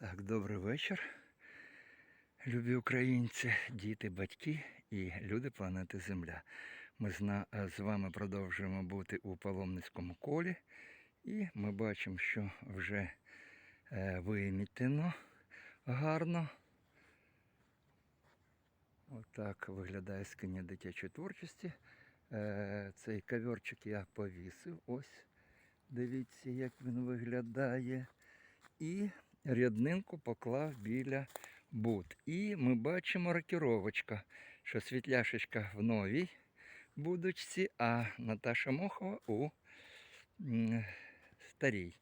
Так, добрий вечір. Любі українці, діти, батьки і люди планети Земля. Ми е, з вами продовжуємо бути у паломницькому колі. І ми бачимо, що вже е, вимітено гарно. Отак виглядає скиня дитячої творчості. Е, Цей коверчик я повісив. Ось. Дивіться, як він виглядає. І ряднинку поклав біля бут. І ми бачимо рокіровочка, що світляшечка в новій будочці, а Наташа Мохова у старій.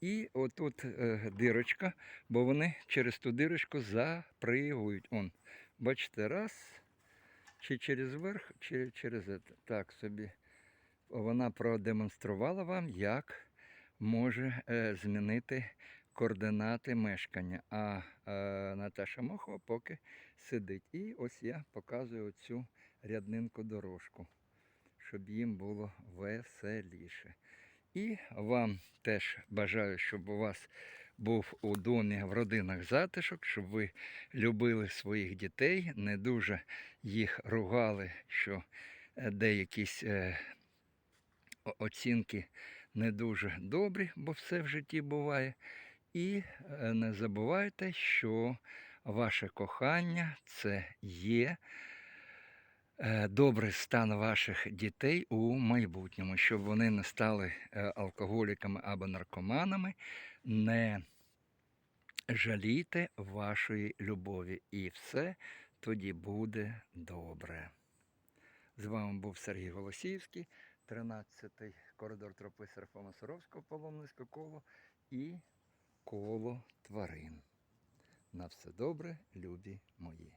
І отут е, дирочка, бо вони через ту дирочку запригують. Он, бачите, раз, чи через верх, чи через. Так собі. Вона продемонструвала вам, як може е, змінити координати мешкання. А е, Наташа Мохова поки сидить. І ось я показую цю ряднинку дорожку, щоб їм було веселіше. І вам теж бажаю, щоб у вас був у домі в родинах затишок, щоб ви любили своїх дітей, не дуже їх ругали, що е, деякісь е, оцінки не дуже добрі, бо все в житті буває. І е, не забувайте, що ваше кохання це є е, добрий стан ваших дітей у майбутньому, щоб вони не стали е, алкоголіками або наркоманами. Не жалійте вашої любові, і все тоді буде добре. З вами був Сергій Голосіївський, 13-й коридор тропи Серафима Саровського, паломницьке коло і коло тварин. На все добре, любі мої.